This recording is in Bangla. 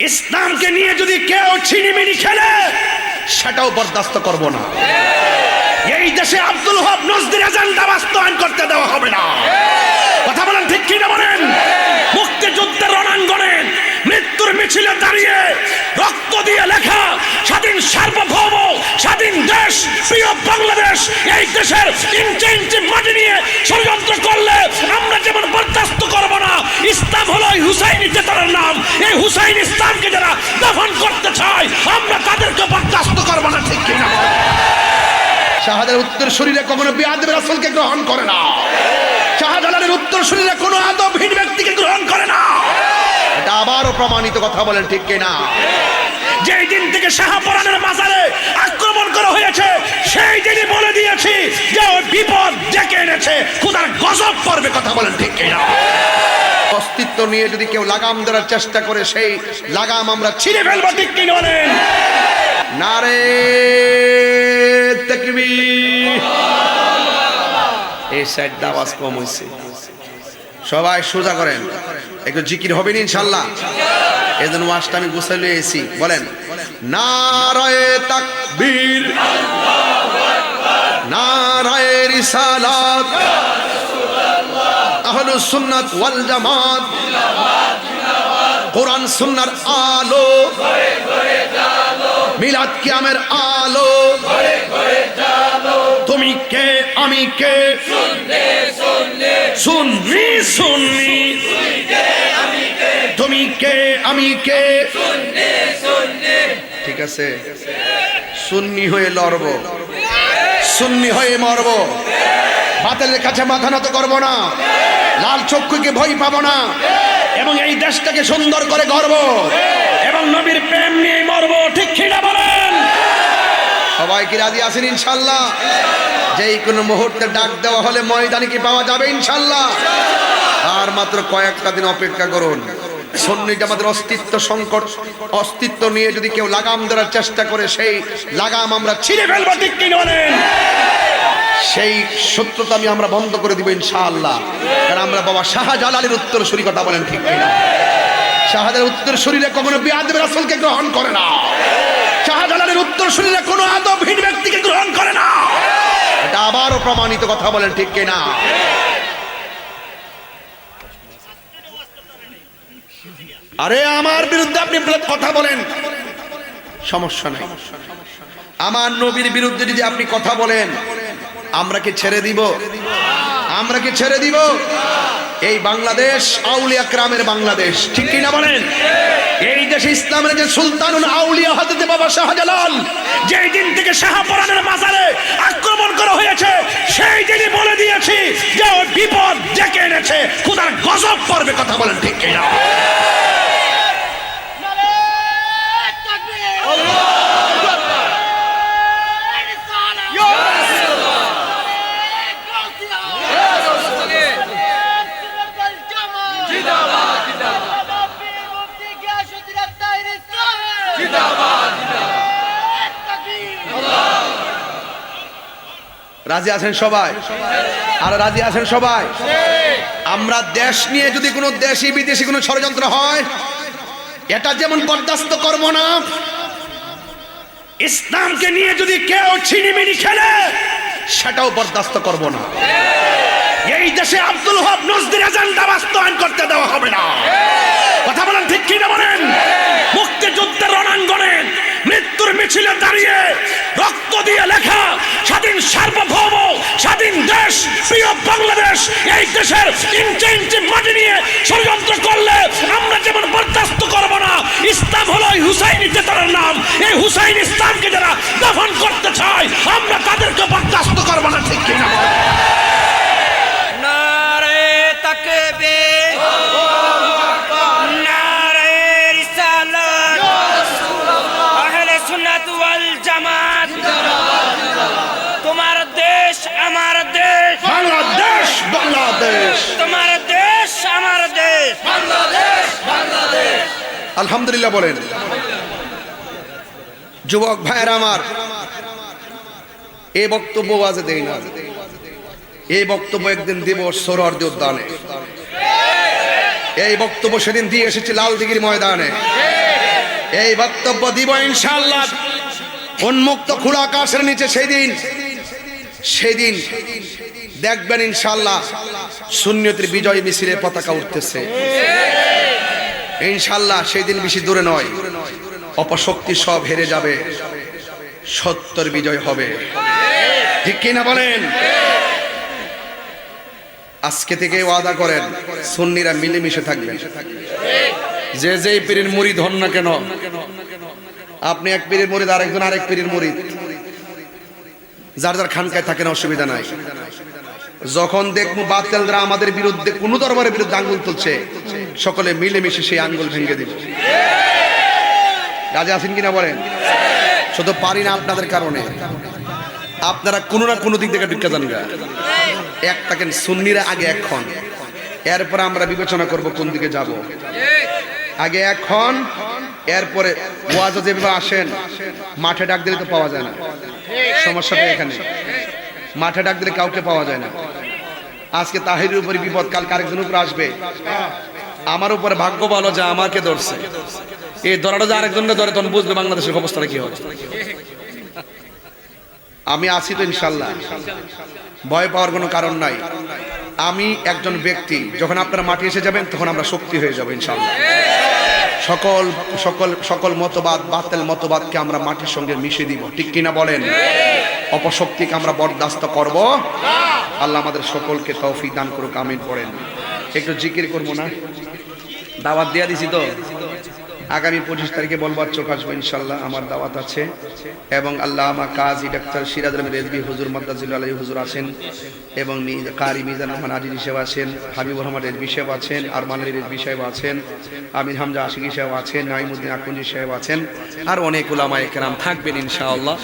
ইসলামকে নিয়ে যদি কেউ ছিনিমিনি খেলে, সেটাও বরদাস্ত করব না। এই দেশে আব্দুল হক নজদির এজেন্ডা বাস্তবায়ন করতে দেওয়া হবে না। কথা বলেন ঠিক কিনা বলেন? মুক্তিযুদ্ধের রণাঙ্গনে মৃত্যুর মিছিলে দাঁড়িয়ে রক্ত দিয়ে লেখা, স্বাধীন সার্বভৌম, স্বাধীন দেশ, প্রিয় বাংলাদেশ, এই দেশের ইঞ্চি ইঞ্চি মাটি নিয়ে ষড়যন্ত্র করলে আমরা যেমন বরদাস্ত এই হুসাইন ইসলামকে যারা দফন করতে চায় আমরা তাদেরকে বরদাস্ত করব না ঠিক কিনা? শাহজালাল উত্তর শরীরে কখনো বিয়াদ রাসূলকে গ্রহণ করে না। শাহজালালের উত্তর শরীরে কোনো আদবহীন ব্যক্তিকে গ্রহণ করে না। এটা আবারও প্রমাণিত কথা বলেন ঠিক কিনা? যেই দিন থেকে শাহপরানের মাজারে আক্রমণ করা হয়েছে সেই দিনই বলে দিয়েছি যে ওই বিপদ ডেকে এনেছে খুদার গজব পড়বে কথা বলেন ঠিক কিনা? অস্তিত্ব নিয়ে যদি কেউ লাগাম ধরার চেষ্টা করে, সেই লাগাম আমরা ছিঁড়ে ফেলব, ঠিক কিনা বলেন? নারে এই কম হয়েছে সবাই সোজা করেন। একটু জিকির হবে ইনশাল্লাহ এই জন্য ওয়াজটা আমি গুছাই লিয়ে এসি বলেন, নারায়ে তাকবীর। নারায়ে রিসালাত আহলুস সুন্নাত ওয়াল জামাত। কোরআন সুন্নার আলো। মিলাদ কিয়ামের আলো। তুমি কে, আমি কে? শুননি শুননি। তুমি কে, আমি কে? ঠিক আছে। সুন্নি হয়ে লড়ব। সুন্নি হয়ে মরব। বাতিলের কাছে মাথা নত করব না। লাল চক্ষুকে ভয় পাবো না। এবং এই দেশটাকে সুন্দর করে গর্ব এবং নবীর প্রেম নিয়ে মরবো, ঠিক কিনা বলেন? সবাই কি রাজি আছেন, ইনশাল্লাহ? যেই কোনো মুহূর্তে ডাক দেওয়া হলে ময়দানে কি পাওয়া যাবে, ইনশাল্লাহ? আর মাত্র কয়েকটা দিন অপেক্ষা করুন। সন্নি আমাদের অস্তিত্ব সংকট, অস্তিত্ব নিয়ে যদি কেউ লাগাম ধরার চেষ্টা করে, সেই লাগাম আমরা ছিঁড়ে ফেলব, ঠিক কিনা বলেন? সেই সত্যতা আমি আমরা বন্ধ করে দিব ইনশাআল্লাহ। কারণ আমরা বাবা শাহজালালের উত্তর সুরি কথা বলেন ঠিক কিনা? শাহজালালের উত্তর শরীরে কখনো বিয়াদ রাসূলকে গ্রহণ করে না। শাহজালালের উত্তর শরীরে কোনো আদবহীন ব্যক্তিকে গ্রহণ করে না। এটা আবারও প্রমাণিত কথা বলেন ঠিক কিনা? আরে আমার বিরুদ্ধে আপনি কথা বলেন। সমস্যা নাই। আমার নবীর বিরুদ্ধে যদি আপনি কথা বলেন আমরা কি ছেড়ে দিব? আমরা কি ছেড়ে দিব? এই বাংলাদেশ, আউলিয়া ক্রামের বাংলাদেশ, ঠিক কিনা বলেন? এই দেশে ইসলামের যে সুলতানুল আউলিয়া হজরত বাবা শাহজালাল, যেই দিন থেকে শাহপরানের মাজারে আক্রমণ করা হয়েছে, সেই দিনই বলে দিয়েছি যে বিপদ ডেকে এনেছে, খুদার গজব পড়বে, কথা বলেন ঠিক কিনা? রাজি আছেন সবাই? আর রাজি আছেন সবাই? আমরা দেশ নিয়ে যদি কোনো দেশি বিদেশি কোনো ষড়যন্ত্র হয়, এটা যেমন বরদাস্ত করব না, ইসলামকে নিয়ে যদি কেউ ছিনিমিনি খেলে, সেটাও বরদাস্ত করব না। এই দেশে আব্দুল হক নজদির এজেন্ডা বাস্তবায়ন করতে দেওয়া হবে না। কথা বলেন ঠিক কি কিনা এই দেশের মাটি নিয়ে ষড়যন্ত্র করলে আমরা যেমন বরদাস্ত করব না, ইসলাম হলো এই হুসাইনি চেতনার নাম। এই হুসাইন ইসলামকে যারা দফন করতে আলহামদুলিল্লাহ বলেন। যুবক ভাইয়ের আমার এই বক্তব্য আজে দেই না। এই বক্তব্য একদিন দিব সরোয়ার্দি উদ্যানে। এই বক্তব্য সেদিন দিয়ে এসেছি লাল দিঘির ময়দানে। এই বক্তব্য দিব ইনশাআল্লাহ উন্মুক্ত খোলা আকাশের নিচে সেদিন। সেদিন দেখবেন ইনশাআল্লাহ শূন্যতির বিজয় মিছিলে পতাকা উঠতেছে। ইনশাআল্লাহ সেই দিন বেশি দূরে নয়। অপশক্তি সব হেরে যাবে। সত্যর বিজয় হবে। ঠিক কিনা বলেন? আজকে থেকে ওয়াদা করেন, সুন্নিরা মিলেমিশে থাকবেন। যে যেই পীরের মুড়ি ধন না কেন, আপনি এক পীরের মুড়িদ আরেকজন আরেক পীরের মুড়িদ যার যার খানকায় থাকেন অসুবিধা নাই। যখন দেখব বাতেলরা আমাদের বিরুদ্ধে, কোনো দরবারের বিরুদ্ধে আঙ্গুল তুলছে সকলে মিলেমিশে সেই আঙ্গুল ভেঙে দিব। রাজা আছেন কিনা বলেন? শুধু পারি না আপনাদের কারণে। আপনারা কোনো না কোনো দিক থেকে ঢুকে যান এক থাকেন সুন্নিরা, আগে এখন এরপর আমরা বিবেচনা করব কোন দিকে যাব। আগে এখন এরপরে ওয়াজ যেভাবে আসেন, মাঠে ডাক দিলে তো পাওয়া যায় না। সমস্যাটা এখানে। মাঠে ডাক দিলে কাউকে পাওয়া যায় না। আজকে তাহিরের উপরে বিপদ কাল আরেকজনের উপরে আসবে। আমার উপরে ভাগ্য ভালো যে আমাকে ধরছে। এই ধরাটা যে আরেকজনকে ধরে, তখন বুঝবে বাংলাদেশের অবস্থাটা কি হয় আমি আছি তো ইনশাল্লাহ। ভয় পাওয়ার কোনো কারণ নাই। আমি একজন ব্যক্তি, যখন আপনারা মাঠে এসে যাবেন, তখন আমরা শক্তি হয়ে যাব ইনশাল্লাহ। সকল সকল সকল মতবাদ, বাতেল মতবাদকে আমরা মাটির সঙ্গে মিশে দিব। ঠিক কিনা বলেন? অপশক্তিকে আমরা বরদাস্ত করব। আল্লাহ আমাদের সকলকে তৌফিক দান করুক, আমিন পড়েন। একটু জিকির করব না। দাওয়াত দিয়া দিছি তো। আগামী পঁচিশ তারিখে বলবার চোখ আসব ইনশাল্লাহ, আমার দাওয়াত আছে। এবং আল্লাহ আমার কাজী ডাক্তার সিরাজ আহমেদ রেজবি হুজুর মাদ্দাজিল আলী হুজুর আছেন এবং কারি মিজান রহমান আজিজ সাহেব আছেন, হাবিবুর রহমান রেজবি সাহেব আছেন, আরমান আলী রেজবি সাহেব আছেন, আমির হামজা আশিকি সাহেব আছেন নাইমুদ্দিন আকুঞ্জি সাহেব আছেন, আর অনেক ওলামায় কেরাম থাকবেন ইনশাআল্লাহ।